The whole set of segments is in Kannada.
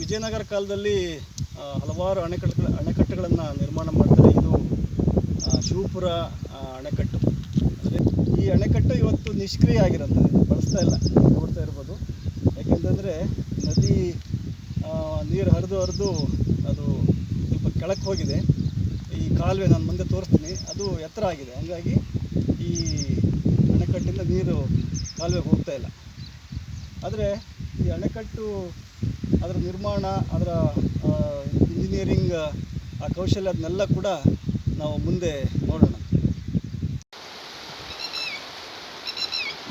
ವಿಜಯನಗರ ಕಾಲದಲ್ಲಿ ಹಲವಾರು ಅಣೆಕಟ್ಟು ಅಣೆಕಟ್ಟುಗಳನ್ನು ನಿರ್ಮಾಣ ಮಾಡ್ತಾರೆ. ಇದು ಶಿವಪುರ ಅಣೆಕಟ್ಟು. ಅಂದರೆ ಈ ಅಣೆಕಟ್ಟು ಇವತ್ತು ನಿಷ್ಕ್ರಿಯ ಆಗಿರುತ್ತೆ ಬಳಸ್ತಾ ಇಲ್ಲ. ನೋಡ್ತಾ ಇರ್ಬೋದು. ಯಾಕೆಂತಂದರೆ ನದಿ ನೀರು ಹರಿದು ಹರಿದು ಅದು ಸ್ವಲ್ಪ ಕೆಳಕ್ಕೆ ಹೋಗಿದೆ. ಈ ಕಾಲುವೆ ನಾನು ಮುಂದೆ ತೋರಿಸ್ತೀನಿ. ಅದು ಎತ್ತರ ಆಗಿದೆ. ಹಂಗಾಗಿ ಈ ಅಣೆಕಟ್ಟಿಂದ ನೀರು ಕಾಲುವೆಗೆ ಹೋಗ್ತಾ ಇಲ್ಲ. ಆದರೆ ಈ ಅಣೆಕಟ್ಟು ಅದರ ನಿರ್ಮಾಣ, ಅದರ ಇಂಜಿನಿಯರಿಂಗ್ ಆ ಕೌಶಲ್ಯ ಅದನ್ನೆಲ್ಲ ಕೂಡ ನಾವು ಮುಂದೆ ನೋಡೋಣ.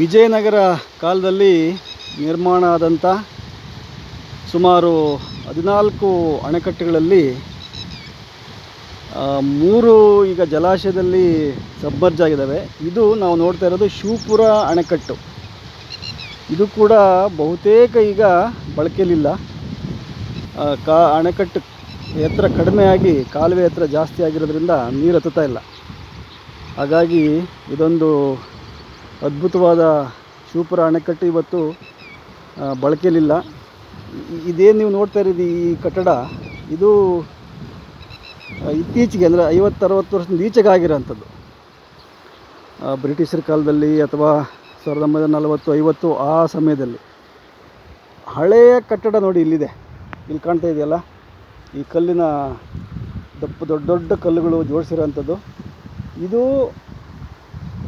ವಿಜಯನಗರ ಕಾಲದಲ್ಲಿ ನಿರ್ಮಾಣ ಆದಂಥ ಸುಮಾರು ಹದಿನಾಲ್ಕು ಅಣೆಕಟ್ಟುಗಳಲ್ಲಿ ಮೂರು ಈಗ ಜಲಾಶಯದಲ್ಲಿ ಸಬ್ಮರ್ಜ್ ಆಗಿದ್ದಾವೆ. ಇದು ನಾವು ನೋಡ್ತಾ ಇರೋದು ಶಿವಪುರ ಅಣೆಕಟ್ಟು. ಇದು ಕೂಡ ಬಹುತೇಕ ಈಗ ಬಳಕೆಯಲ್ಲಿಲ್ಲ. ಕಾ, ಅಣೆಕಟ್ಟು ಎತ್ತರ ಕಡಿಮೆಯಾಗಿ ಕಾಲುವೆ ಎತ್ತರ ಜಾಸ್ತಿ ಆಗಿರೋದ್ರಿಂದ ನೀರು ಹತ್ತುತ್ತಾ ಇಲ್ಲ. ಹಾಗಾಗಿ ಇದೊಂದು ಅದ್ಭುತವಾದ ಶಿವಪುರ ಅಣೆಕಟ್ಟು ಇವತ್ತು ಬಳಕೆಯಲ್ಲಿಲ್ಲ. ಇದೇನು ನೀವು ನೋಡ್ತಾ ಇರೋದು ಈ ಕಟ್ಟಡ? ಇದು ಇತ್ತೀಚೆಗೆ ಅಂದರೆ ಐವತ್ತರವತ್ತು ವರ್ಷದಿಂದ ಈಚೆಗೆ ಆಗಿರೋಂಥದ್ದು. ಬ್ರಿಟಿಷರ ಕಾಲದಲ್ಲಿ ಅಥವಾ ಸಾವಿರದ ಒಂಬೈನೂರ ನಲವತ್ತು, ಐವತ್ತು ಆ ಸಮಯದಲ್ಲಿ. ಹಳೆಯ ಕಟ್ಟಡ ನೋಡಿ ಇಲ್ಲಿದೆ. ಇಲ್ಲಿ ಕಾಣ್ತಾ ಇದೆಯಲ್ಲ? ಈ ಕಲ್ಲಿನ ದಪ್ಪ ದೊಡ್ಡ ದೊಡ್ಡ ಕಲ್ಲುಗಳು ಜೋಡಿಸಿರೋಂಥದ್ದು ಇದು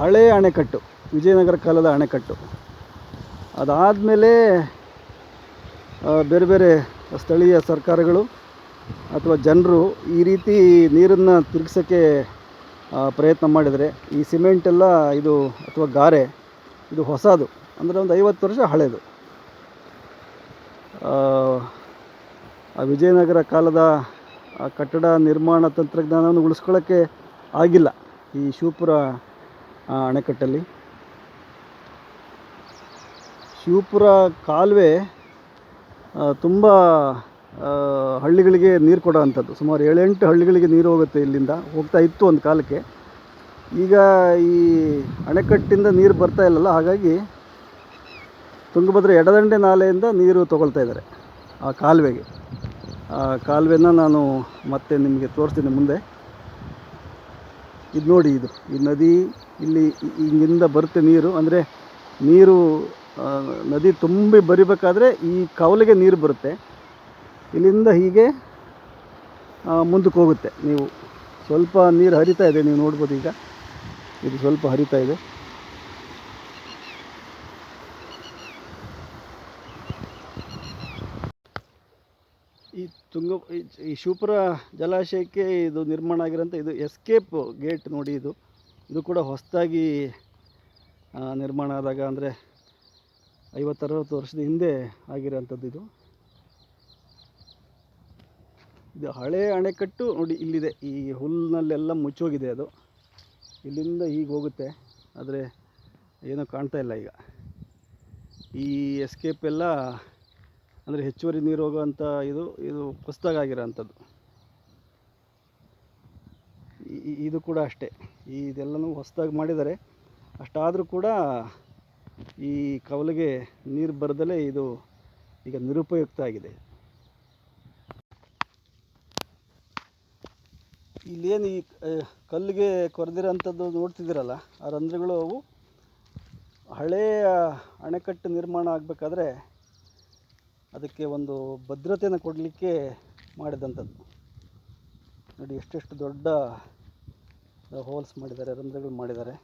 ಹಳೆಯ ಅಣೆಕಟ್ಟು, ವಿಜಯನಗರ ಕಾಲದ ಅಣೆಕಟ್ಟು. ಅದಾದಮೇಲೆ ಬೇರೆ ಬೇರೆ ಸ್ಥಳೀಯ ಸರ್ಕಾರಗಳು ಅಥವಾ ಜನರು ಈ ರೀತಿ ನೀರನ್ನು ತಿರುಗಿಸೋಕ್ಕೆ ಪ್ರಯತ್ನ ಮಾಡಿದರೆ ಈ ಸಿಮೆಂಟ್ ಎಲ್ಲ ಇದು ಅಥವಾ ಗಾರೆ ಇದು ಹೊಸದು. ಅಂದರೆ ಒಂದು ಐವತ್ತು ವರ್ಷ ಹಳೆಯದು ವಿಜಯನಗರ ಕಾಲದ ಆ ಕಟ್ಟಡ ನಿರ್ಮಾಣ ತಂತ್ರಜ್ಞಾನವನ್ನು ಉಳಿಸ್ಕೊಳ್ಳೋಕ್ಕೆ ಆಗಿಲ್ಲ ಈ ಶಿವಪುರ ಅಣೆಕಟ್ಟಲ್ಲಿ. ಶಿವಪುರ ಕಾಲುವೆ ತುಂಬ ಹಳ್ಳಿಗಳಿಗೆ ನೀರು ಕೊಡೋ ಅಂಥದ್ದು. ಸುಮಾರು ಏಳೆಂಟು ಹಳ್ಳಿಗಳಿಗೆ ನೀರು ಹೋಗುತ್ತೆ ಇಲ್ಲಿಂದ. ಹೋಗ್ತಾ ಇತ್ತು ಒಂದು ಕಾಲಕ್ಕೆ. ಈಗ ಈ ಅಣೆಕಟ್ಟಿಂದ ನೀರು ಬರ್ತಾ ಇಲ್ಲಲ್ಲ, ಹಾಗಾಗಿ ತುಂಗಭದ್ರಾ ಎಡದಂಡೆ ನಾಲೆಯಿಂದ ನೀರು ತಗೊಳ್ತಾ ಇದ್ದಾರೆ ಆ ಕಾಲುವೆಗೆ. ಕಾಲುವೆನ ನಾನು ಮತ್ತೆ ನಿಮಗೆ ತೋರಿಸ್ತೀನಿ ಮುಂದೆ. ಇದು ನೋಡಿ ಇದು. ಈ ನದಿ ಇಲ್ಲಿ ಹಿಂಗಿಂದ ಬರುತ್ತೆ ನೀರು. ಅಂದರೆ ನೀರು ನದಿ ತುಂಬಿ ಬರಿಬೇಕಾದ್ರೆ ಈ ಕವಲಿಗೆ ನೀರು ಬರುತ್ತೆ. ಇಲ್ಲಿಂದ ಹೀಗೆ ಮುಂದಕ್ಕೆ ಹೋಗುತ್ತೆ. ನೀವು ಸ್ವಲ್ಪ ನೀರು ಹರಿತಾ ಇದೆ. ನೀವು ನೋಡ್ಬೋದು ಈಗ. ಇದು ಸ್ವಲ್ಪ ಹರಿತಾ ಇದೆ. ಈ ತುಂಗ, ಈ- ಶಿವಪುರ ಜಲಾಶಯಕ್ಕೆ ಇದು ನಿರ್ಮಾಣ ಆಗಿರೋಂಥ ಇದು ಎಸ್ಕೇಪ್ ಗೇಟ್ ನೋಡಿ ಇದು. ಇದು ಕೂಡ ಹೊಸದಾಗಿ ನಿರ್ಮಾಣ ಆದಾಗ ಅಂದರೆ ಐವತ್ತರವತ್ತು ವರ್ಷದ ಹಿಂದೆ ಆಗಿರೋಂಥದ್ದು ಇದು. ಇದು ಹಳೆ ಅಣೆಕಟ್ಟು ನೋಡಿ ಇಲ್ಲಿದೆ. ಈ ಹುಲ್ಲಿನಲ್ಲೆಲ್ಲ ಮುಚ್ಚೋಗಿದೆ ಅದು. ಇಲ್ಲಿಂದ ಹೀಗೆ ಹೋಗುತ್ತೆ. ಆದರೆ ಏನೂ ಕಾಣ್ತಾ ಇಲ್ಲ ಈಗ. ಈ ಎಸ್ಕೇಪ್ ಎಲ್ಲ ಅಂದರೆ ಹೆಚ್ಚುವರಿ ನೀರು ಹೋಗುವಂಥ ಇದು ಇದು ಪುಸ್ತಕ ಈ- ಇದು ಕೂಡ ಅಷ್ಟೇ. ಈ ಇದೆಲ್ಲನೂ ಹೊಸದಾಗಿ ಮಾಡಿದ್ದಾರೆ ಅಷ್ಟಾದರೂ ಕೂಡ ಈ ಕವಲಿಗೆ ನೀರು ಬರದಲೇ ಇದು ಈಗ ನಿರುಪಯುಕ್ತ ಆಗಿದೆ ಇಲ್ಲೇನು ಈ ಕಲ್ಲಿಗೆ ಕೊರೆದಿರೋಂಥದ್ದು ನೋಡ್ತಿದ್ದೀರಲ್ಲ, ಆ ರಂಧ್ರಗಳು ಅವು ಹಳೆಯ ಅಣೆಕಟ್ಟು ನಿರ್ಮಾಣ ಆಗಬೇಕಾದ್ರೆ ಅದಕ್ಕೆ ಒಂದು ಭದ್ರತೆಯನ್ನು ಕೊಡಲಿಕ್ಕೆ ಮಾಡಿದಂಥದ್ದು. ನೋಡಿ, ಎಷ್ಟೆಷ್ಟು ದೊಡ್ಡ ಹೋಲ್ಸ್ ಮಾಡಿದ್ದಾರೆ, ರಂಧ್ರಗಳು ಮಾಡಿದ್ದಾರೆ.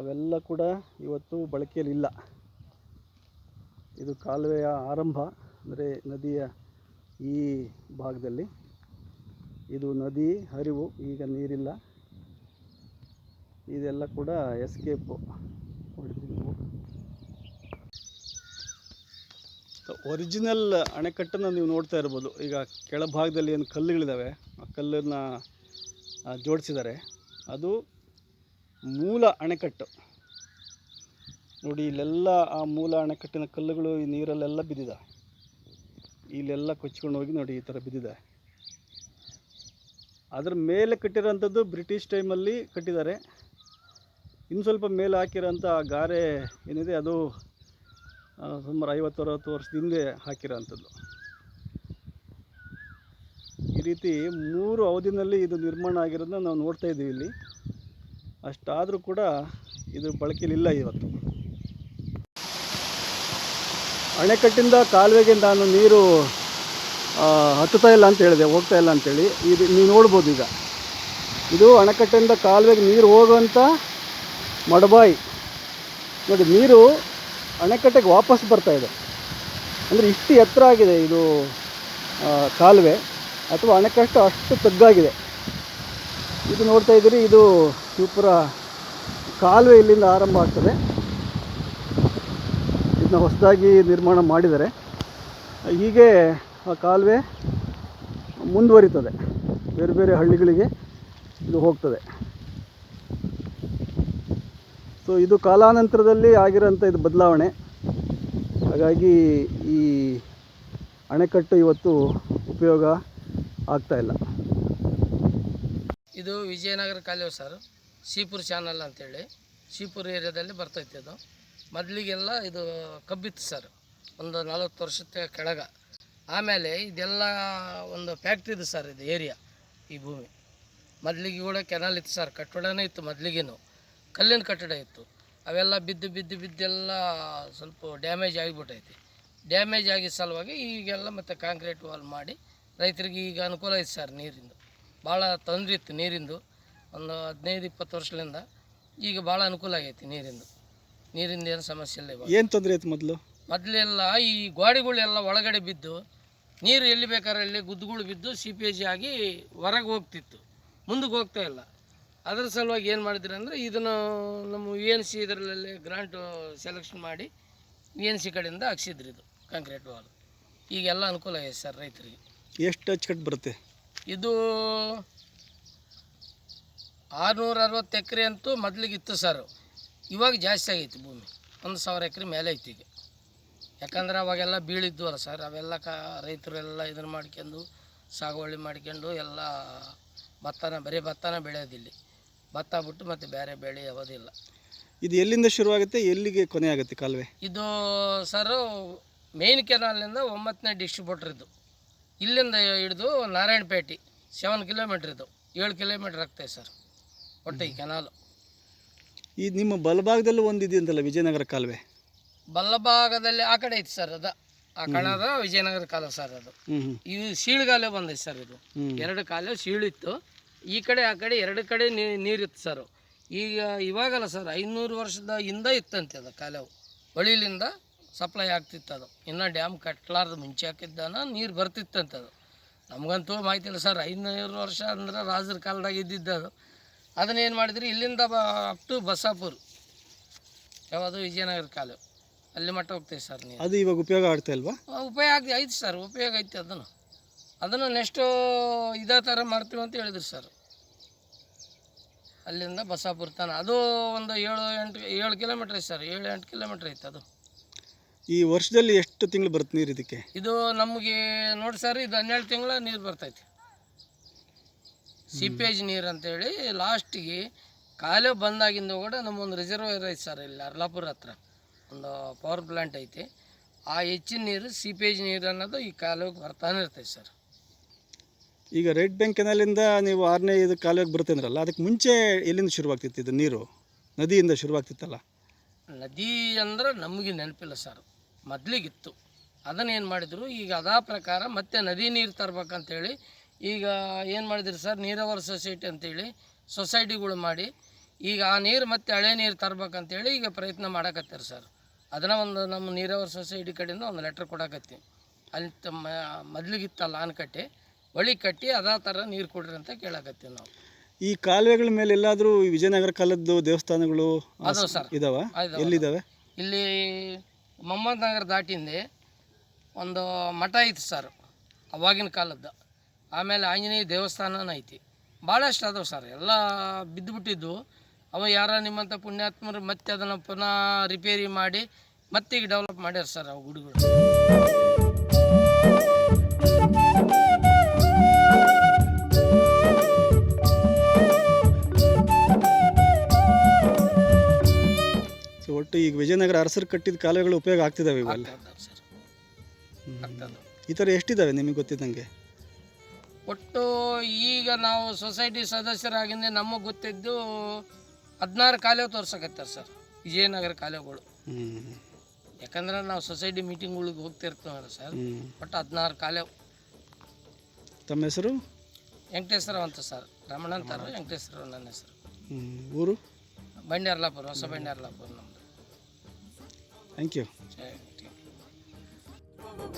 ಅವೆಲ್ಲ ಕೂಡ ಇವತ್ತು ಬಳಕೆಯಲ್ಲಿಲ್ಲ ಇದು ಕಾಲುವೆಯ ಆರಂಭ, ಅಂದರೆ ನದಿಯ ಈ ಭಾಗದಲ್ಲಿ. ಇದು ನದಿ ಹರಿವು, ಈಗ ನೀರಿಲ್ಲ. ಇದೆಲ್ಲ ಕೂಡ ಎಸ್ಕೇಪು ನೋಡಿದ್ರಿ ನೀವು ಒರಿಜಿನಲ್ ಅಣೆಕಟ್ಟನ್ನು ನೀವು ನೋಡ್ತಾ ಇರ್ಬೋದು. ಈಗ ಕೆಳಭಾಗದಲ್ಲಿ ಏನು ಕಲ್ಲುಗಳಿದ್ದಾವೆ ಆ ಕಲ್ಲನ್ನು ಜೋಡಿಸಿದ್ದಾರೆ. ಅದು ಮೂಲ ಅಣೆಕಟ್ಟು. ನೋಡಿ, ಇಲ್ಲೆಲ್ಲ ಆ ಮೂಲ ಅಣೆಕಟ್ಟಿನ ಕಲ್ಲುಗಳು, ಈ ನೀರಲ್ಲೆಲ್ಲ ಬಿದ್ದಿದೆ. ಇಲ್ಲೆಲ್ಲ ಕೊಚ್ಕೊಂಡು ಹೋಗಿ ನೋಡಿ, ಈ ಥರ ಬಿದ್ದಿದೆ. ಅದರ ಮೇಲೆ ಕಟ್ಟಿರೋಂಥದ್ದು ಬ್ರಿಟಿಷ್ ಟೈಮಲ್ಲಿ ಕಟ್ಟಿದ್ದಾರೆ. ಇನ್ನು ಸ್ವಲ್ಪ ಮೇಲೆ ಹಾಕಿರೋಂಥ ಗಾರೆ ಏನಿದೆ, ಅದು ಸುಮಾರು ಐವತ್ತು, ಅರವತ್ತು ವರ್ಷದ ಹಿಂದೆ ಹಾಕಿರೋವಂಥದ್ದು ಈ ರೀತಿ ಮೂರು ಅವಧಿನಲ್ಲಿ ಇದು ನಿರ್ಮಾಣ ಆಗಿರೋದನ್ನ ನಾವು ನೋಡ್ತಾ ಇದ್ದೀವಿ ಇಲ್ಲಿ. ಅಷ್ಟಾದರೂ ಕೂಡ ಇದು ಬಳಕೆಯಲ್ಲಿಲ್ಲ ಇವತ್ತು. ಅಣೆಕಟ್ಟಿಂದ ಕಾಲುವೆಗೆ ನಾನು ನೀರು ಹತ್ತುತ್ತಾ ಇಲ್ಲ ಅಂತ ಹೇಳಿದೆ, ಹೋಗ್ತಾ ಇಲ್ಲ ಅಂತೇಳಿ ಇದು ನೀವು ನೋಡ್ಬೋದು ಈಗ. ಇದು ಅಣೆಕಟ್ಟಿಂದ ಕಾಲುವೆಗೆ ನೀರು ಹೋಗುವಂಥ ಮಡಬಾಯಿ. ನೋಡಿ, ನೀರು ಅಣೆಕಟ್ಟೆಗೆ ವಾಪಸ್ ಬರ್ತಾ ಇದೆ. ಅಂದರೆ ಇಷ್ಟು ಎತ್ತರ ಆಗಿದೆ ಇದು ಕಾಲುವೆ, ಅಥವಾ ಅಣೆಕಟ್ಟು ಅಷ್ಟು ತಗ್ಗಾಗಿದೆ. ಇದು ನೋಡ್ತಾ ಇದ್ದೀರಿ, ಇದು ಶಿವಪುರ ಕಾಲುವೆ ಇಲ್ಲಿಂದ ಆರಂಭ ಆಗ್ತದೆ. ಇದನ್ನ ಹೊಸದಾಗಿ ನಿರ್ಮಾಣ ಮಾಡಿದ್ದಾರೆ. ಹೀಗೆ ಆ ಕಾಲುವೆ ಮುಂದುವರಿತದೆ. ಬೇರೆ ಬೇರೆ ಹಳ್ಳಿಗಳಿಗೆ ಇದು ಹೋಗ್ತದೆ. ಸೊ ಇದು ಕಾಲಾನಂತರದಲ್ಲಿ ಆಗಿರೋಂಥ ಇದು ಬದಲಾವಣೆ. ಹಾಗಾಗಿ ಈ ಅಣೆಕಟ್ಟು ಇವತ್ತು ಉಪಯೋಗ ಆಗ್ತಾ ಇಲ್ಲ. ಇದು Vijayanagara college sir. Shipur channel ಅಂತೇಳಿ. ಶೀಪುರ್ ಏರಿಯಾದಲ್ಲಿ ಬರ್ತೈತೆ ಅದು ಮೊದಲಿಗೆಲ್ಲ ಇದು ಕಬ್ಬಿತ್ತು ಸರ್. ಒಂದು ನಲವತ್ತು ವರ್ಷದ ಕೆಳಗೆ. ಆಮೇಲೆ ಇದೆಲ್ಲ ಒಂದು ಫ್ಯಾಕ್ಟ್ರಿ ಸರ್, ಇದು ಏರಿಯಾ, ಈ ಭೂಮಿ. ಮೊದಲಿಗೆ ಕೂಡ ಕೆನಾಲ್ ಇತ್ತು ಸರ್, ಕಟ್ಟಡನೇ ಇತ್ತು ಮೊದಲಿಗೇನು. ಕಲ್ಲಿನ ಕಟ್ಟಡ ಇತ್ತು. ಅವೆಲ್ಲ ಬಿದ್ದು ಬಿದ್ದು ಬಿದ್ದೆಲ್ಲ ಸ್ವಲ್ಪ ಡ್ಯಾಮೇಜ್ ಆಗಿಬಿಟ್ಟೈತಿ. ಡ್ಯಾಮೇಜ್ ಆಗಿ ಸಲುವಾಗಿ ಈಗೆಲ್ಲ ಮತ್ತು ಕಾಂಕ್ರೀಟ್ ವಾಲ್ ಮಾಡಿ ರೈತರಿಗೆ ಈಗ ಅನುಕೂಲ ಐತೆ ಸರ್ ನೀರಿಂದು. ಭಾಳ ತೊಂದರೆ ಇತ್ತು ನೀರಿಂದು. ಒಂದು ಹದಿನೈದು ಇಪ್ಪತ್ತು ವರ್ಷದಿಂದ ಈಗ ಭಾಳ ಅನುಕೂಲ ಆಗೈತಿ ನೀರಿಂದು. ನೀರಿಂದ ಏನು ಸಮಸ್ಯೆ ಇಲ್ಲ ಇವಾಗ. ಏನು ತೊಂದರೆ ಆಯ್ತು ಮೊದಲು? ಮೊದಲೆಲ್ಲ ಈ ಗೋಡೆಗಳೆಲ್ಲ ಒಳಗಡೆ ಬಿದ್ದು ನೀರು ಎಲ್ಲಿ ಬೇಕಾದ್ರೆ ಅಲ್ಲಿ ಗುದ್ದುಗಳು ಬಿದ್ದು ಸಿ ಪಿ ಜಿ ಆಗಿ ಹೊರಗೆ ಹೋಗ್ತಿತ್ತು. ಮುಂದಕ್ಕೆ ಹೋಗ್ತಾ ಇಲ್ಲ. ಅದ್ರ ಸಲುವಾಗಿ ಏನು ಮಾಡಿದ್ರಿ ಅಂದರೆ ಇದನ್ನು ನಮ್ಮ ವಿ ಎನ್ ಸಿ ಇದರಲ್ಲಿ ಗ್ರಾಂಟು ಸೆಲೆಕ್ಷನ್ ಮಾಡಿ ವಿ ಎನ್ ಸಿ ಕಡೆಯಿಂದ ಹಾಕ್ಸಿದ್ರಿ ಇದು ಕಾಂಕ್ರೀಟ್ ವಾಲ್ ಈಗೆಲ್ಲ ಅನುಕೂಲ ಇದೆ ಸರ್ ರೈತರಿಗೆ. ಎಷ್ಟು ಅಚ್ಚುಕಟ್ಟು ಬರುತ್ತೆ? ಇದು ಆರುನೂರ ಅರವತ್ತು ಎಕರೆ ಅಂತೂ ಮೊದಲಿಗೆ ಇತ್ತು ಸರ್ ಇವಾಗ ಜಾಸ್ತಿ ಆಗೈತಿ ಭೂಮಿ. ಒಂದು ಸಾವಿರ ಎಕರೆ ಮೇಲೆ ಐತಿ ಈಗ. ಯಾಕಂದ್ರೆ ಅವಾಗೆಲ್ಲ ಬೀಳಿದ್ವಲ್ಲ ಸರ್ ಅವೆಲ್ಲ ಕಾ ರೈತರೆಲ್ಲ ಇದನ್ನು ಮಾಡ್ಕೊಂಡು ಸಾಗುವಳಿ ಮಾಡ್ಕೊಂಡು ಎಲ್ಲ ಭತ್ತನ ಬರೀ ಭತ್ತನ ಬೆಳೆಯೋದಿಲ್ಲ. ಭತ್ತ ಬಿಟ್ಟು ಮತ್ತು ಬೇರೆ ಬೆಳೆ ಯಾವುದಿಲ್ಲ ಇದು ಎಲ್ಲಿಂದ ಶುರುವಾಗುತ್ತೆ ಎಲ್ಲಿಗೆ ಕೊನೆ ಆಗುತ್ತೆ ಕಾಲುವೆ? ಇದು ಸರ್ ಮೇನ್ ಕೆನಾಲ್ನಿಂದ ಒಂಬತ್ತನೇ ಡಿಸ್ಟ್ರಿಬ್ಯೂಟರ್ ಇದು. ಇಲ್ಲಿಂದ ಹಿಡಿದು ನಾರಾಯಣಪೇಟೆ ಸೆವೆನ್ ಕಿಲೋಮೀಟ್ರ್ ಇದು. ಏಳು ಕಿಲೋಮೀಟ್ರ್ ಆಗ್ತದೆ ಸರ್ ಒಟ್ಟು ಈ ಕೆನಾಲು ಈ ನಿಮ್ಮ ಬಲಭಾಗದಲ್ಲೂ ಒಂದಿದೆಯಂತಲ್ಲ ವಿಜಯನಗರ ಕಾಲುವೆ? ಬಲಭಾಗದಲ್ಲಿ ಆ ಕಡೆ ಐತಿ ಸರ್ ಅದು. ಆ ಕಣದ ವಿಜಯನಗರ ಕಾಲ ಸರ್ ಅದು. ಇದು ಸೀಳುಗಾಲೆ ಬಂದೈತೆ ಸರ್ ಇದು. ಎರಡು ಕಾಲು ಸೀಳಿತ್ತು. ಈ ಕಡೆ ಆ ಕಡೆ ಎರಡು ಕಡೆ ನೀ- ನೀರಿತ್ತು ಸರ್. ಈಗ ಇವಾಗಲ್ಲ ಸರ್ ಐನೂರು ವರ್ಷದ ಹಿಂದೆ ಇತ್ತಂತೆ ಅದು ಕಾಲವು. ಹೊಳಿಲಿಂದ ಸಪ್ಲೈ ಆಗ್ತಿತ್ತು ಅದು. ಇನ್ನು ಡ್ಯಾಮ್ ಕಟ್ಟಲಾರ್ದು ಮುಂಚೆ ಹಾಕಿದ್ದಾನ ನೀರು ಬರ್ತಿತ್ತಂತೆ ಅದು. ನಮಗಂತೂ ಮಾಹಿತಿ ಇಲ್ಲ ಸರ್ ಐನೂರು ವರ್ಷ ಅಂದ್ರೆ ರಾಜರ ಕಾಲದಾಗ ಇದ್ದಿದ್ದು ಅದು. ಅದನ್ನೇನು ಮಾಡಿದ್ರಿ ಇಲ್ಲಿಂದ ಬ ಅಪ್ ಟು ಬಸಾಪುರ್. ಯಾವುದು ವಿಜಯನಗರ ಕಾಲು ಅಲ್ಲಿ ಮಟ್ಟ ಹೋಗ್ತೀವಿ ಸರ್ ನೀವು. ಅದು ಇವಾಗ ಉಪಯೋಗ ಆಗ್ತಾ ಇಲ್ವಾ? ಉಪಯೋಗ ಐತೆ ಸರ್ ಉಪಯೋಗ ಐತಿ ಅದನ್ನು. ಅದನ್ನು ನೆಕ್ಸ್ಟು ಇದೇ ಥರ ಮಾಡ್ತೀವಿ ಅಂತ ಹೇಳಿದ್ರು ಸರ್ ಅಲ್ಲಿಂದ ಬಸಾಪುರ ತನ. ಅದು ಒಂದು ಏಳು ಎಂಟು ಏಳು ಕಿಲೋಮೀಟ್ರ್ ಐತೆ ಸರ್ ಏಳು ಎಂಟು ಕಿಲೋಮೀಟ್ರ್ ಐತೆ ಅದು. ಈ ವರ್ಷದಲ್ಲಿ ಎಷ್ಟು ತಿಂಗಳು ಬರುತ್ತೆ ನೀರು ಇದಕ್ಕೆ? ಇದು ನಮಗೆ ನೋಡಿ ಸರ್ ಇದು ಹನ್ನೆರಡು ತಿಂಗಳ ನೀರು ಬರ್ತೈತಿ. ಸಿಪೇಜ್ ನೀರು ಅಂತೇಳಿ ಲಾಸ್ಟಿಗೆ ಕಾಲೇ ಬಂದಾಗಿಂದ ಕೂಡ ನಮ್ಮೊಂದು ರಿಸರ್ವರ್ ಐತೆ ಸರ್ ಇಲ್ಲಿ ಅರ್ಲಾಪುರ ಹತ್ರ. ಒಂದು ಪವರ್ ಪ್ಲ್ಯಾಂಟ್ ಐತಿ. ಆ ಹೆಚ್ಚಿನ ನೀರು ಸಿಪೇಜ್ ನೀರು ಅನ್ನೋದು ಈ ಕಾಲುವೆಗೆ ಬರ್ತಾನೆ ಇರ್ತೈತೆ ಸರ್ ಈಗ ರೆಡ್ ಬ್ಯಾಂಕ್ ಕೆನಲಿಂದ ನೀವು ಆರನೇ ಇದು ಕಾಲುವೆಗೆ ಬರುತ್ತೆ ಅದಕ್ಕೆ ಮುಂಚೆ ಎಲ್ಲಿಂದ ಶುರುವಾಗ್ತಿತ್ತು ಇದು ನೀರು? ನದಿಯಿಂದ ಶುರುವಾಗ್ತಿತ್ತಲ್ಲ? ನದಿ ಅಂದ್ರೆ ನಮಗೆ ನೆನಪಿಲ್ಲ ಸರ್ ಮೊದಲಿಗಿತ್ತು. ಅದನ್ನೇನು ಮಾಡಿದರು, ಈಗ ಅದಾ ಪ್ರಕಾರ ಮತ್ತೆ ನದಿ ನೀರು ತರ್ಬೇಕಂತೇಳಿ, ಈಗ ಏನು ಮಾಡಿದ್ರು ಸರ್ ನೀರಾವರಿ ಸೊಸೈಟಿ ಅಂತೇಳಿ ಸೊಸೈಟಿಗಳು ಮಾಡಿ, ಈಗ ಆ ನೀರು ಮತ್ತೆ ಹಳೆ ನೀರು ತರ್ಬೇಕಂತೇಳಿ ಈಗ ಪ್ರಯತ್ನ ಮಾಡಕತ್ತಾರೆ ಸರ್ ಅದನ್ನ ಒಂದು ನಮ್ಮ ನೀರಾವರಿ ಸೊಸೈಟಿ ಕಡೆಯಿಂದ ಒಂದು ಲೆಟ್ರ್ ಕೊಡಕತ್ತಿ ಅಲ್ಲಿ ತಮ್ಮ, ಮೊದಲಿಗಿತ್ತಲ್ಲ ಆನಕಟ್ಟೆ ಹೊಳಿ ಕಟ್ಟಿ ಅದೇ ಥರ ನೀರು ಕೊಡ್ರಿ ಅಂತ ಕೇಳಕತ್ತೀವಿ ನಾವು. ಈ ಕಾಲುವೆಗಳ ಮೇಲೆ ಎಲ್ಲಾದರೂ ವಿಜಯನಗರ ಕಾಲದ್ದು ದೇವಸ್ಥಾನಗಳು ಅದು ಸರ್. ಇದಾವ. ಎಲ್ಲಿದ್ದಾವೆ ಇಲ್ಲಿ ಮೊಹಮ್ಮದ್ ನಗರ ದಾಟಿಂದೆ ಒಂದು ಮಠ ಐತಿ ಸರ್ ಅವಾಗಿನ ಕಾಲದ್ದು. ಆಮೇಲೆ ಆಂಜನೇಯ ದೇವಸ್ಥಾನನೂ ಐತಿ. ಭಾಳಷ್ಟು ಅದಾವೆ ಸರ್ ಎಲ್ಲ ಬಿದ್ದುಬಿಟ್ಟಿದ್ದು. ಅವ ಯಾರ ನಿಮ್ಮಂಥ ಪುಣ್ಯಾತ್ಮರು ಮತ್ತೆ ಅದನ್ನು ಪುನಃ ರಿಪೇರಿ ಮಾಡಿ ಮತ್ತೆ ಡೆವಲಪ್ ಮಾಡ್ಯಾರ ಸರ್ ಅವು ಗುಡಿಗಳು. ಒಟ್ಟು ಈಗ ವಿಜಯನಗರ ಅರಸರು ಕಟ್ಟಿದ ಕಾಲುವೆಗಳು ಉಪಯೋಗ ಆಗ್ತಿದ್ದಾವೆ ಇವೆಲ್ಲ. ಸರ್. ಆಗ್ತದೆ ಈ ಥರ ಎಷ್ಟಿದ್ದಾವೆ ನಿಮಗೆ ಗೊತ್ತಿದ್ದಂಗೆ? ಒಟ್ಟು ಈಗ ನಾವು ಸೊಸೈಟಿ ಸದಸ್ಯರಾಗಿಂದ ನಮಗೆ ಗೊತ್ತಿದ್ದು ಹದಿನಾರು ಕಾಲುವೆ ತೋರ್ಸಕತ್ತಾರ ಸರ್ ವಿಜಯನಗರ ಕಾಲುವೆಗಳು ಹ್ಞೂ ಯಾಕಂದ್ರೆ ನಾವು ಸೊಸೈಟಿ ಮೀಟಿಂಗ್ಗಳಿಗೆ ಹೋಗ್ತಿರ್ತೀವಲ್ಲ ಸರ್ ಹ್ಞೂ ಒಟ್ಟು ಹದಿನಾರು ಕಾಲುವೆ ತಮ್ಮ ಹೆಸರು? ವೆಂಕಟೇಶ್ವರ ಅಂತ ಸರ್ ರಮಣ ಅಂತಾರ ವೆಂಕಟೇಶ್ವರ ನನ್ನ ಹೆಸರು. ಹ್ಞೂ ಊರು? ಬಂಡ್ಯಾರ್ಲಾಪುರ ಹೊಸ ಬಂಡ್ಯಾರ್ಲಾಪುರ ನಮ್ಮದು ಥ್ಯಾಂಕ್ ಯು ಜೈ-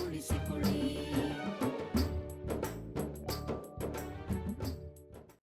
ಉಳಿಸಿಕೊಳ್ಳಿ